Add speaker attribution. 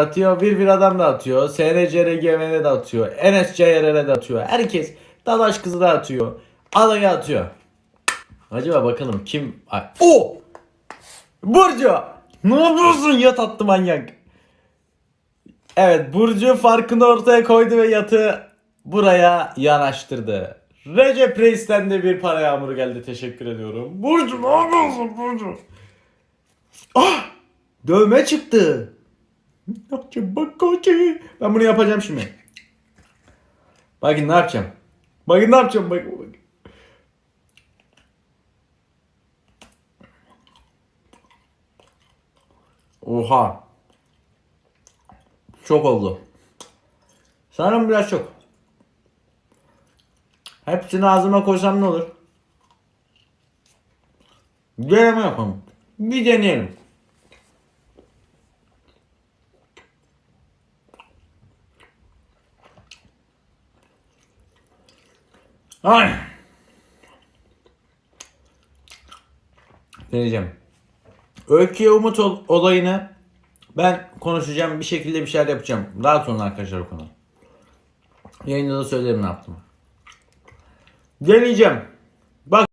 Speaker 1: atıyor. Bir bir adam da atıyor. SNCRGV'ne de atıyor. Enes Cayarer'e de atıyor. Herkes Dadaş kızı da atıyor. Adayı atıyor. Acaba bakalım kim... O! Burcu! Ne yapıyorsun yat attı manyak. Evet Burcu farkını ortaya koydu ve yatı buraya yanaştırdı. Recep Reis'ten de bir para yağmuru geldi. Teşekkür ediyorum. Burcu ne yapıyorsun Burcu? Ah! Dövme çıktı. Ne yapacağım bak koçi. Ben bunu yapacağım şimdi. Bakın ne yapacağım. Bakın ne yapacağım bak. bak. Oha. Çok oldu. Sanırım biraz çok. Hepsini ağzıma koysam ne olur? Deneme yapalım. Bir deneyelim. Ay. Deneyeceğim. Öyküye umut ol- olayını ben konuşacağım. Bir şekilde bir şeyler yapacağım. Daha sonra arkadaşlar o konu. Yayında da söylerim ne yaptım. Deneyeceğim. Bak